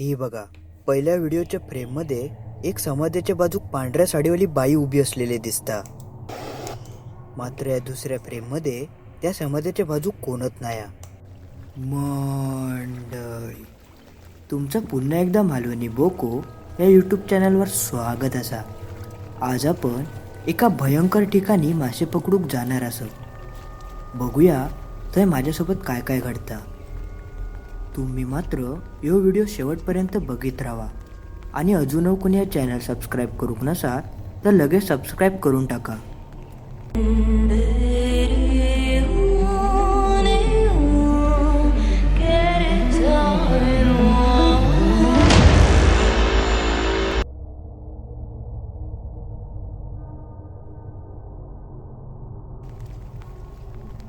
ही बघा पहिल्या व्हिडिओच्या फ्रेममध्ये एक समाधीच्या बाजूक पांढऱ्या साडीवाली बाई उभी असलेली दिसता. मात्र या दुसऱ्या फ्रेममध्ये त्या समाधीच्या बाजूक कोणत नाही मंडळी तुमचं पुन्हा एकदा मालवणी बोको या यूट्यूब चॅनलवर स्वागत असा. आज आपण एका भयंकर ठिकाणी मासे पकडूक जाणार असो. बघूया तर माझ्यासोबत काय काय घडतं. तुम्ही मात्र यो व्हिडिओ शेवटपर्यंत बघित राहा. आणि अजून कोणी या चॅनल सबस्क्राईब करूक नसाल तर लगेच सबस्क्राईब करून टाका.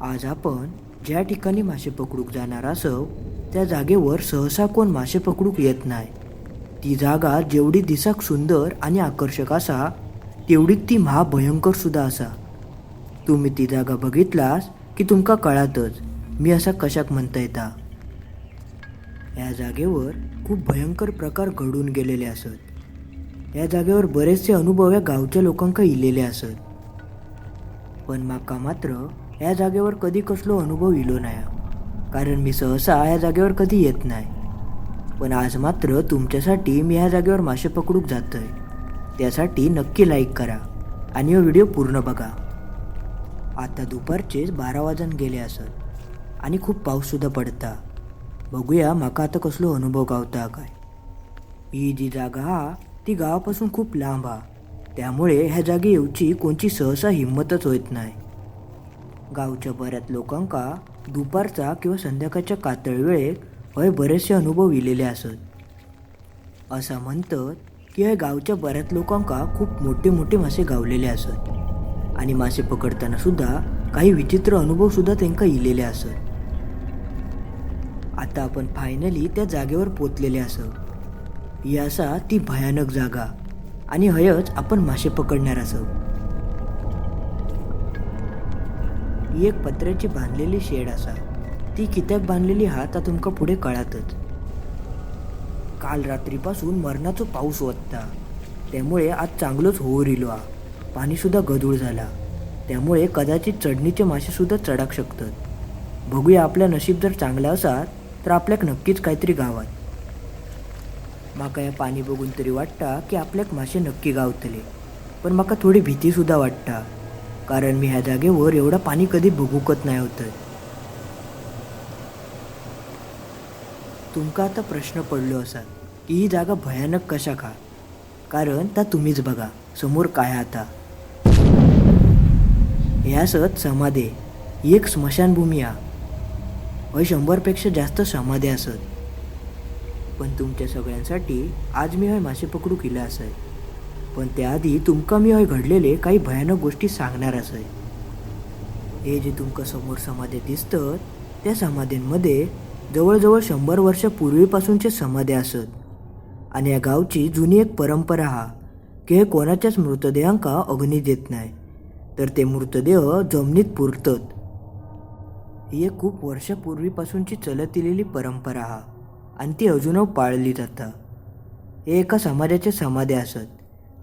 आज आपण ज्या ठिकाणी मासे पकडूक जाणार असव त्या जागेवर सहसा कोण मासे पकडूक येत नाही ती जागा जेवढी दिसाक सुंदर आणि आकर्षक असा तेवढीच ती महाभयंकर सुद्धा असा तुम्ही ती जागा बघितलास की तुमका कळातच मी असा कशाक म्हणता येता? या जागेवर खूप भयंकर प्रकार घडून गेलेले असत. या जागेवर बरेचसे अनुभव या गावच्या लोकांका इलेले असत. पण माका मात्र या जागेवर कधी कसलो अनुभव इलो नाही कारण मी सहसा या जागेवर कधी येत नाही. पण आज मात्र तुमच्यासाठी मी ह्या जागेवर मासे पकडूक जातोय. त्यासाठी नक्की लाईक करा आणि हा व्हिडिओ पूर्ण बघा. आता दुपारचेच बारा वाजून गेले असत आणि खूप पाऊससुद्धा पडता. बघूया माका आता कसलो अनुभव गावता काय. ही जी जागा हा ती गावापासून खूप लांब हा. त्यामुळे ह्या जागी येऊची कोणची सहसा हिंमतच होत नाही. गावच्या बऱ्याच लोकांका दुपारचा किंवा संध्याकाळच्या कातळ वेळेत हय बरेचसे अनुभव इलेले असत. असं म्हणतात की ह्या गावच्या बऱ्याच लोकांका खूप मोठे मोठे मासे गावलेले असत. आणि मासे पकडताना सुद्धा काही विचित्र अनुभव सुद्धा त्यांना इलेले असत. आता आपण फायनली त्या जागेवर पोचलेले असत. ही असा ती भयानक जागा. आणि हयच आपण मासे पकडणार असत. ही एक पत्र्याची बांधलेली शेड असा. ती कित्याक बांधलेली हा ता तुमका पुढे कळातच. काल रात्रीपासून मरणाचो पाऊस वत्ता. त्यामुळे आज चांगलोच होऊर इलो हा पाणी गदूळ झाला. त्यामुळे कदाचित चढणीचे मासेसुद्धा चढाक शकतात. बघूया आपल्या नशीब जर चांगला असा तर आपल्याक नक्कीच काहीतरी गावात. माका या पाणी बघून तरी वाटता की आपल्याक मासे नक्की गावतले. पण माका थोडी भीतीसुद्धा वाटता. कारण मी ह्या जागेवर एवढं पाणी कधी भुगुकत नाही होतं. तुमका आता प्रश्न पडलो असा की ही जागा भयानक कशा का कारण त्या तुम्हीच बघा समोर काय आता. आता ह्यासत समाधे ही एक स्मशानभूमी हा हय शंभरपेक्षा जास्त समाधे असत. पण तुमच्या सगळ्यांसाठी आज मी हय मासे पकडू केलं असत पण त्याआधी तुमका मी हय घडलेले काही भयानक गोष्टी सांगणार असय हे जे तुमका समोर समाधी दिसतं त्या समाधींमध्ये जवळजवळ शंभर वर्षापूर्वीपासूनचे समाधी असत. आणि या गावची जुनी एक परंपरा हा की हे कोणाच्याच मृतदेहांका अग्नी देत नाही तर ते मृतदेह जमिनीत पुरतत. ही एक खूप वर्षापूर्वीपासूनची चलत इलेली परंपरा हा आणि ती अजूनव पाळली जाता. हे एका समाजाचे समाधी असत.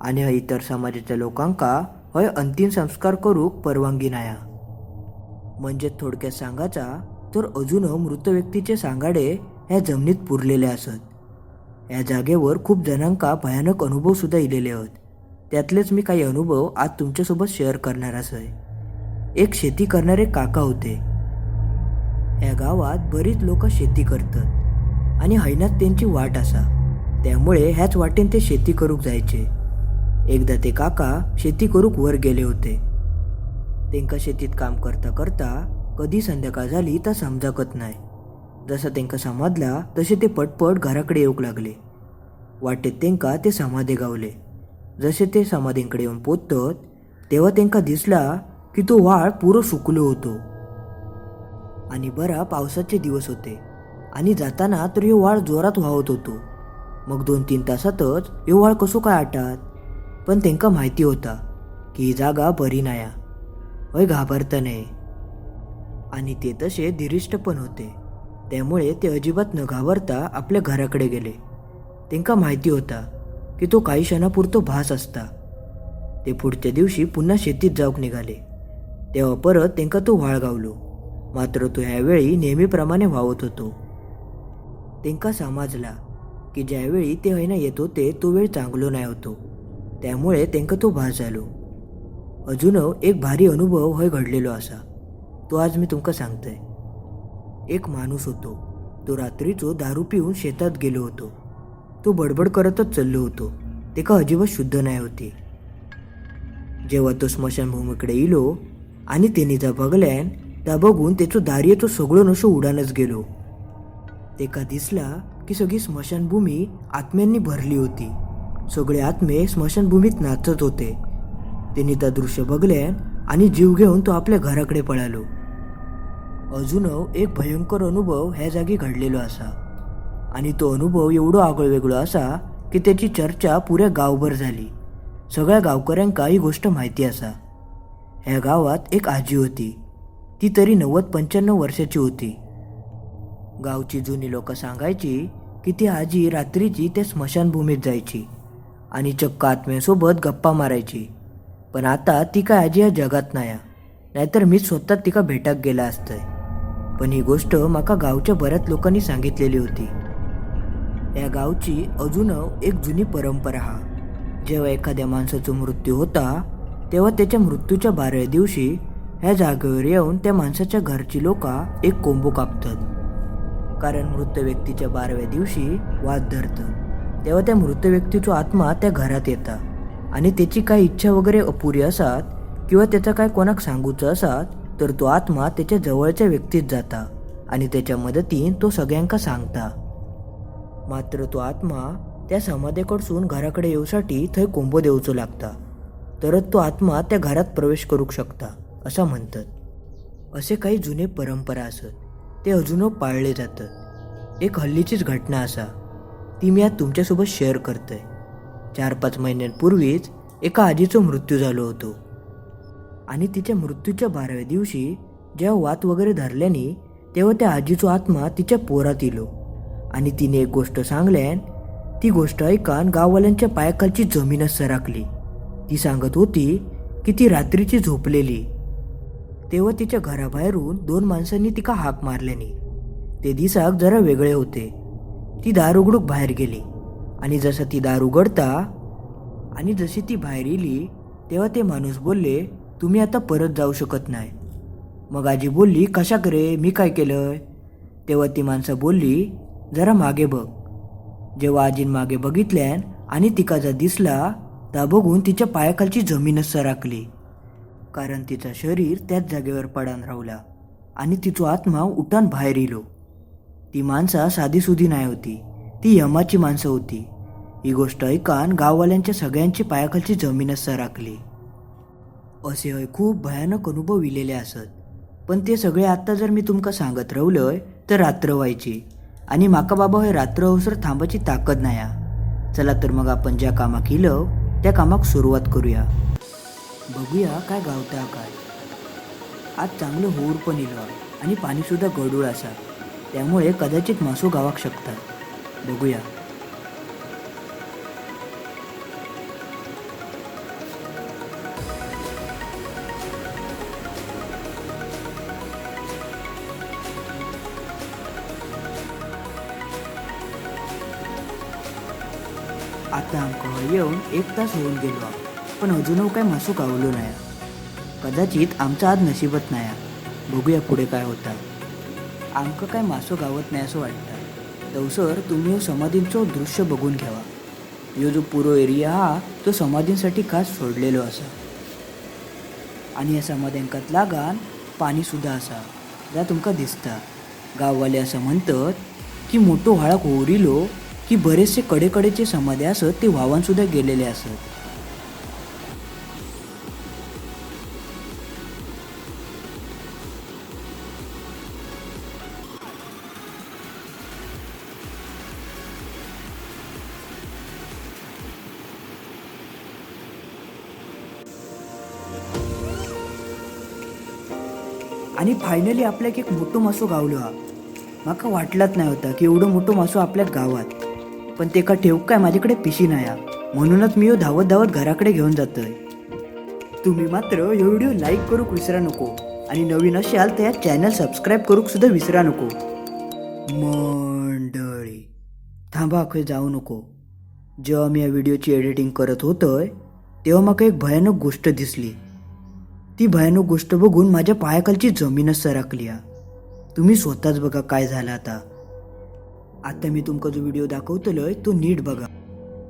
आणि इतर समाजाच्या लोकांका हय अंतिम संस्कार करूक परवानगी नाया. म्हणजे थोडक्यात सांगायचा तर अजून मृत व्यक्तीचे सांगाडे ह्या जमिनीत पुरलेले असत. या जागेवर खूप जणांका भयानक अनुभव सुद्धा इलेले आहेत त्यातलेच मी काही अनुभव आज तुमच्यासोबत शेअर करणार असय. एक शेती करणारे काका होते. या गावात बरीच लोक शेती करतात आणि हैनात त्यांची वाट असा. त्यामुळे ह्याच वाटेन ते शेती करूक जायचे. एकदा ते काका शेती करूक वर गेले होते. त्यांका शेतीत काम करता करता कधी संध्याकाळ झाली तर समजाकत नाही. जसं त्यांका समजला तसे ते पटपट घराकडे येऊक लागले. वाटेत त्यांका ते समाधी गावले. जसे ते समाधींकडे येऊन पोचतत तेव्हा त्यांका दिसला की तो वाळ पुरो सुकलो होतो. आणि बरा पावसाचे दिवस होते. आणि जाताना तर ह्यो वाळ जोरात वाहत होतो. मग दोन तीन तासातच ह्यो वाळ कसो काय आटात? पण त्यांका माहिती होता की ही जागा बरी नाया. हय घाबरता नाही आणि ते तसे धीरिष्ट पण होते. त्यामुळे ते अजिबात न घाबरता आपल्या घराकडे गेले. तेंका माहिती होता की तो काही क्षणापुरतो भास असता. ते पुढच्या दिवशी पुन्हा शेतीत जाऊक निघाले. तेव्हा परत तेंका तो व्हाळ गावलो. मात्र तो ह्यावेळी नेहमीप्रमाणे वावत होतो. तेंका समजला की ज्यावेळी ते हैना येत होते तो वेळ चांगलो नाही होतो. त्यामुळे तेंका तो भास झालो. अजून एक भारी अनुभव हय घडलेलो असा तो आज मी तुमका सांगतोय. एक माणूस होतो. तो रात्रीचो दारू पिऊन शेतात गेलो होतो. तो बडबड करतच चाललो होतो. तेका अजिबात शुद्ध नाही होती. जेव्हा तो स्मशानभूमीकडे इलो आणि तेनी जा बघल्यान त्या बघून त्याचो दार्य सगळं नशो उडानच गेलो. तेका दिसला की सगळी स्मशानभूमी आत्म्यांनी भरली होती. सगळे आत्मे स्मशानभूमीत नाचत होते. त्यांनी त्या दृश्य बघले आणि जीव घेऊन तो आपल्या घराकडे पळालो. अजून एक भयंकर अनुभव ह्या जागी घडलेलो असा. आणि तो अनुभव एवढो आगळो वेगळो असा की त्याची चर्चा पुऱ्या गावभर झाली. सगळ्या गावकऱ्यांका ही गोष्ट माहिती असा. ह्या गावात एक आजी होती. ती तरी नव्वद पंच्याण्णव वर्षाची होती. गावची जुनी लोक सांगायची की ती आजी रात्रीची त्या स्मशानभूमीत जायची. आणि चक्क आत्म्यासोबत गप्पा मारायची. पण आता ती काय आजी या जगात नाही नाहीतर मी स्वतः तिका भेटाक गेला असतंय. पण ही गोष्ट माका गावच्या बऱ्याच लोकांनी सांगितलेली होती. या गावची अजून एक जुनी परंपरा हा. जेव्हा एखाद्या माणसाचा मृत्यू होता तेव्हा त्याच्या मृत्यूच्या बाराव्या दिवशी ह्या जागेवर येऊन त्या माणसाच्या घरची लोक एक कोंबू कापतात. कारण मृत व्यक्तीच्या बाराव्या दिवशी वाद धरतं तेव्हा त्या मृत व्यक्तीचा आत्मा त्या घरात येता. आणि त्याची काय इच्छा वगैरे अपुरी असात किंवा त्याचा काय कोणाक सांगूचं असात तर तो आत्मा त्याच्या जवळच्या व्यक्तीत जाता आणि त्याच्या मदतीन तो सगळ्यांका सांगता. मात्र तो आत्मा त्या समाधीकडसून घराकडे येऊसाठी थंय कोंबो देऊचो लागता. तरच तो आत्मा त्या घरात प्रवेश करू शकता असं म्हणतात. असे काही जुने परंपरा असत ते अजून पाळले जातात. एक हल्लीचीच घटना असा. ती मी आज तुमच्यासोबत शेअर करतोय. चार पाच महिन्यांपूर्वीच एका आजीचा मृत्यू झालो होतो. आणि तिच्या मृत्यूच्या बाराव्या दिवशी जेव्हा वात वगैरे धरल्याने तेव्हा त्या आजीचो आत्मा तिच्या पोरात इलो आणि तिने एक गोष्ट सांगल्यान ती गोष्ट ऐकान गाववाल्यांच्या पायाखालची जमीनच सरकली ती सांगत होती की ती रात्रीची झोपलेली. तेव्हा तिच्या घराबाहेरून दोन माणसांनी तिका हाक मारल्याने. ते दिसाक जरा वेगळे होते. ती दार उघडूक बाहेर गेली. आणि जसं ती दार उघडता आणि जशी ती बाहेर येली तेव्हा ते माणूस बोलले तुम्ही आता परत जाऊ शकत नाही. मग आजी बोलली कशा करे? मी काय केलं तेव्हा ती माणसं बोलली जरा मागे बघ. जेव्हा आजीन मागे बघितल्यान आणि तिका जर दिसला त्या बघून तिच्या पायाखालची जमीनच सरकली कारण तिचं शरीर त्याच जागेवर पडान रावला आणि तिचो आत्मा उठान बाहेर येलो ती माणसा साधीसुधी नाही होती. ती यमाची माणसं होती. ही गोष्ट ऐकान गाववाल्यांच्या सगळ्यांची पायाखालची जमीनच सराकली असे होय खूप भयानक अनुभव इलेले असत. पण ते सगळे आत्ता जर मी तुमका सांगत रावलंय तर रात्र व्हायची. आणि माका बाबा हे रात्र अवसर थांबाची ताकद नाही हा. चला तर मग आपण ज्या कामाक केलं त्या कामाक सुरुवात करूया. बघूया काय गावता काय. आज चांगलं होर पण इलं आणि पाणीसुद्धा गडूळ असा. त्यामुळे कदाचित मासू गावाक शकतात. बघूया. आता आमकां येऊन एक तास होऊन गेलो पण अजूनही काय मासू गावलो नाही कदाचित आमचा आज नशिबत नाही बघूया पुढे काय होतं. आमकं काय मासो गावत नाही असं वाटतं. दवसर तुम्ही समाधींचं समाधींचो दृश्य बघून घ्यावा. ह्यो जो पुरो एरिया हा तो समाधींसाठी खास सोडलेलो असा. आणि ह्या समाध्यांकात लागान पाणी सुद्धा असा जा तुमकां दिसता. गाववाले असं म्हणतात की मोठो व्हाळाक होरिलो की बरेचसे कडेकडेचे समाधी असत ते व्हावान सुद्धा गेलेले असत. आणि फायनली आपल्याक एक मोठो मासो गावलो हा. म्हाका वाटलाच नाही होता की एवढं मोठं मासो आपल्या गावात. पण ते का ठेवू काय माझ्याकडे पिशी नाही हा. म्हणूनच मी हो धावत धावत घराकडे घेऊन जातोय. तुम्ही मात्र ह्यो व्हिडिओ लाईक करूक विसरा नको. आणि नवीन असाल तर या चॅनल सबस्क्राईब करूक सुद्धा विसरा नको. मंडळी थांबा खंय जाऊ नको. जेव्हा मी या व्हिडिओची एडिटिंग करत होतोय तेव्हा मला एक भयानक गोष्ट दिसली. ती भयानक गोष्ट बघून माझ्या पायाखालची जमीनच सरकली. तुम्ही स्वतःच बघा काय झालं आता. आता मी तुमका जो व्हिडिओ दाखवतलोय तो नीट बघा.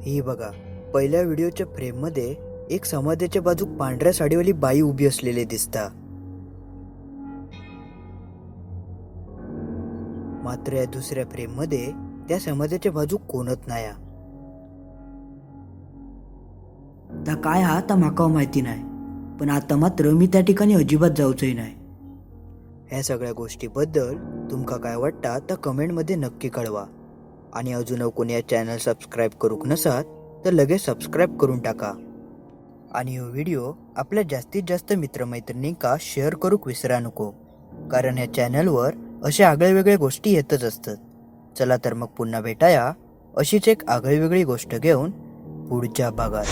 ही बघा पहिल्या व्हिडिओच्या फ्रेममध्ये एक समाधीच्या बाजूक पांढऱ्या साडीवाली बाई उभी असलेली दिसता. मात्र या दुसऱ्या फ्रेममध्ये त्या समाधीच्या बाजूक कोणत नाही हा. काय हा तर माका माहिती नाही पण आता मात्र मी त्या ठिकाणी अजिबात जाऊचंही नाही. ह्या सगळ्या गोष्टीबद्दल तुमका काय वाटतं तर कमेंटमध्ये नक्की कळवा. आणि अजून कोणी या चॅनल सबस्क्राईब करूक नसात तर लगेच सबस्क्राईब करून टाका. आणि हा व्हिडिओ आपल्या जास्तीत जास्त मित्रमैत्रिणींका शेअर करूक विसरा नको कारण ह्या चॅनलवर अशा आगळेवेगळ्या गोष्टी येतच असतात. चला तर मग पुन्हा भेटाया अशीच एक आगळीवेगळी गोष्ट घेऊन पुढच्या भागात.